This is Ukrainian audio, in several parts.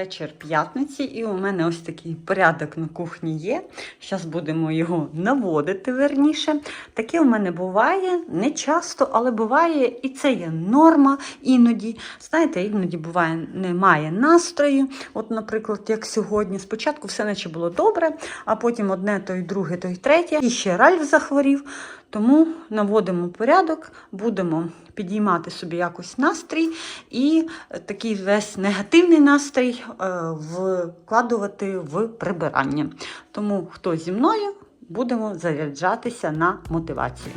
вечір п'ятниці, і у мене ось такий порядок на кухні є. Зараз будемо його наводити верніше. Таке у мене буває не часто, але буває, і це є норма іноді. Знаєте, іноді буває, немає настрою. От, наприклад, як сьогодні. Спочатку все наче було добре, а потім одне, то й друге, то й третє. І ще Ральф захворів. Тому наводимо порядок, будемо підіймати собі якось настрій і такий весь негативний настрій вкладувати в прибирання. Тому хто зі мною, будемо заряджатися на мотивацію.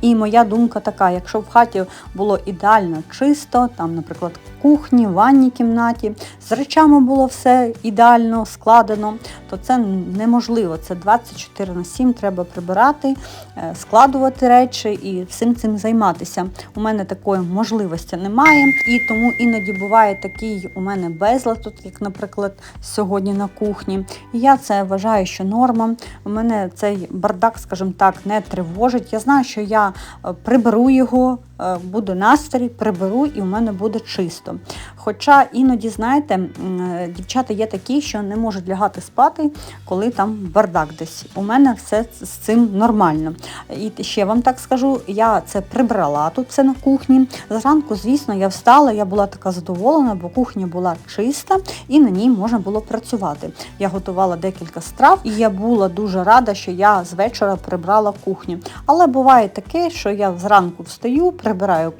І моя думка така: якщо в хаті було ідеально чисто, там, наприклад, в кухні, в ванній кімнаті, з речами було все ідеально складено, то це неможливо. Це 24 на 7 треба прибирати, е, складувати речі і всім цим займатися. У мене такої можливості немає, і тому іноді буває такий у мене безлад, тут, як, наприклад, сьогодні на кухні. І я це вважаю, що норма. У мене цей бардак, скажімо так, не тривожить. Я знаю, що я е, приберу його, буде настрій, приберу і у мене буде чисто. Хоча іноді, знаєте, е, дівчата є такі, що не можуть лягати спати, коли там бардак десь. У мене все з цим нормально. І ще вам так скажу, я це прибрала тут це на кухні. Зранку, звісно, я встала, я була така задоволена, бо кухня була чиста і на ній можна було працювати. Я готувала декілька страв, і я була дуже рада, що я з вечора прибрала кухню. Але буває таке, що я зранку встаю,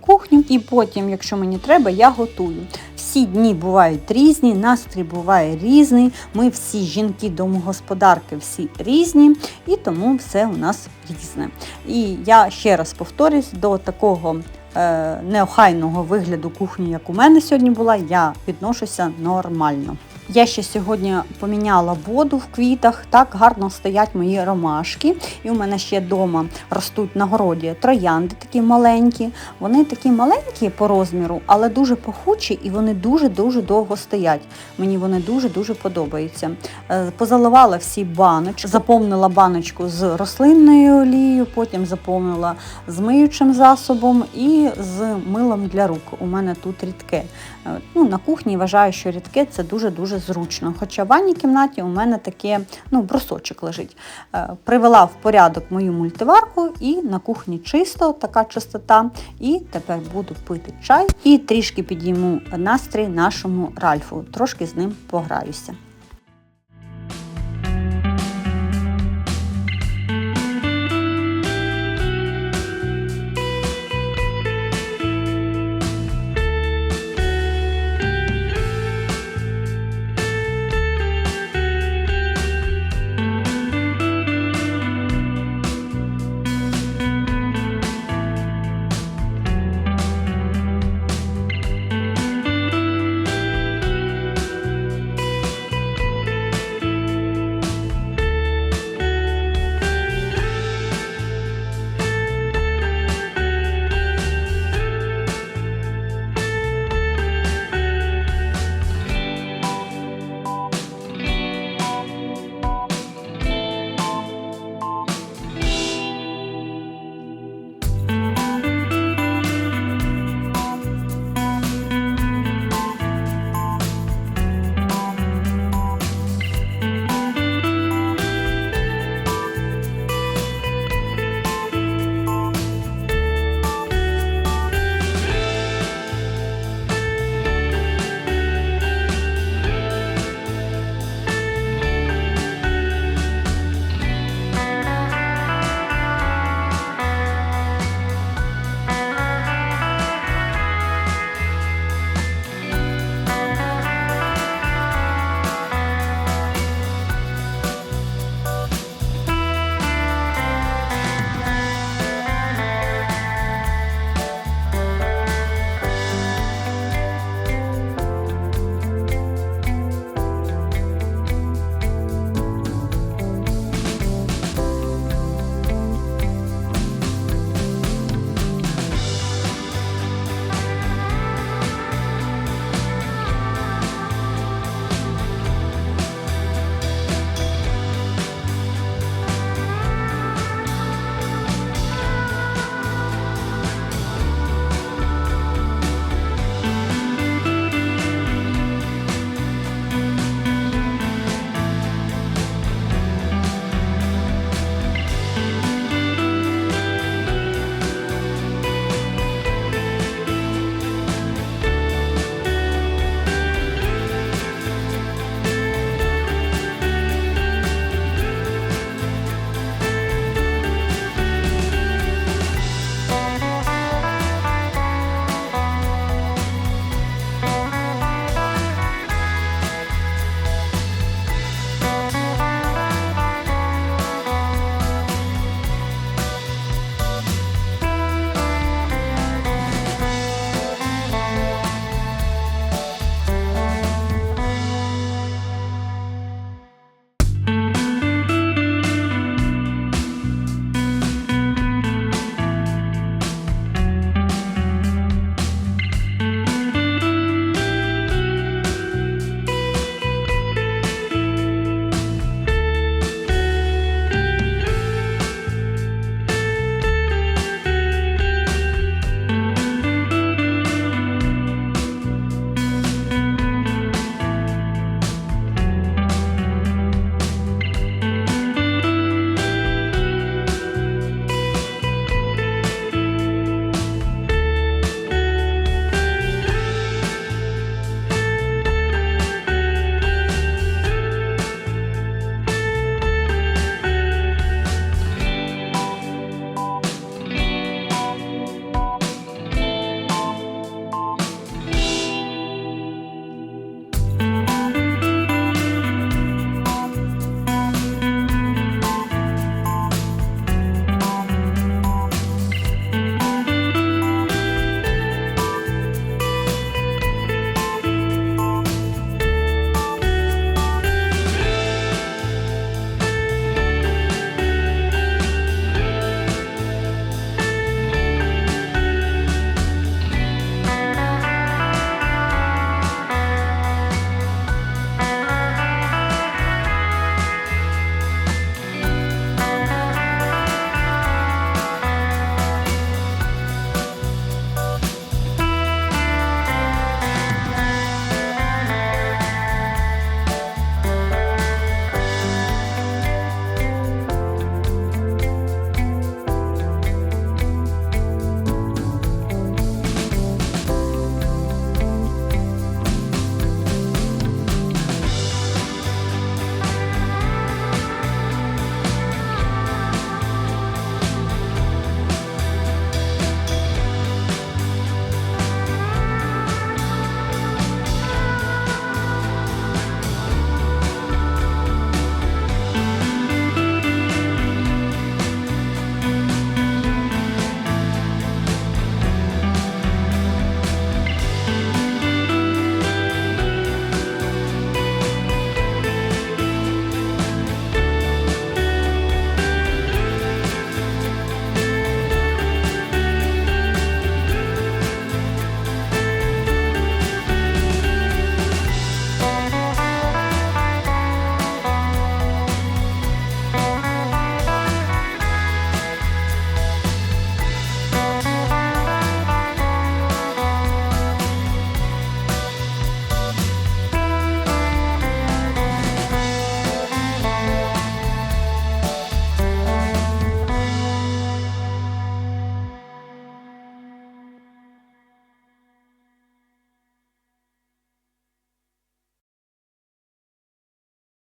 кухню, і потім, якщо мені треба, я готую. Всі дні бувають різні, настрій буває різний. Ми всі жінки, домогосподарки, всі різні, і тому все у нас різне. І я ще раз повторюсь, до такого е, неохайного вигляду кухні, як у мене сьогодні була, я відношуся нормально. Я ще сьогодні поміняла воду в квітах, так гарно стоять мої ромашки. І у мене ще вдома ростуть на городі троянди такі маленькі. Вони такі маленькі по розміру, але дуже пахучі і вони дуже-дуже довго стоять. Мені вони дуже-дуже подобаються. Е, Позаливала всі баночки, заповнила баночку з рослинною олією, потім заповнила з миючим засобом і з милом для рук. У мене тут рідке. Е, Ну, на кухні вважаю, що рідке це дуже-дуже зручно. Хоча в ванній кімнаті у мене таке ну, брусочок лежить. Е, Привела в порядок мою мультиварку і на кухні чисто, така чистота. І тепер буду пити чай і трішки підійму настрій нашому Ральфу. Трошки з ним пограюся.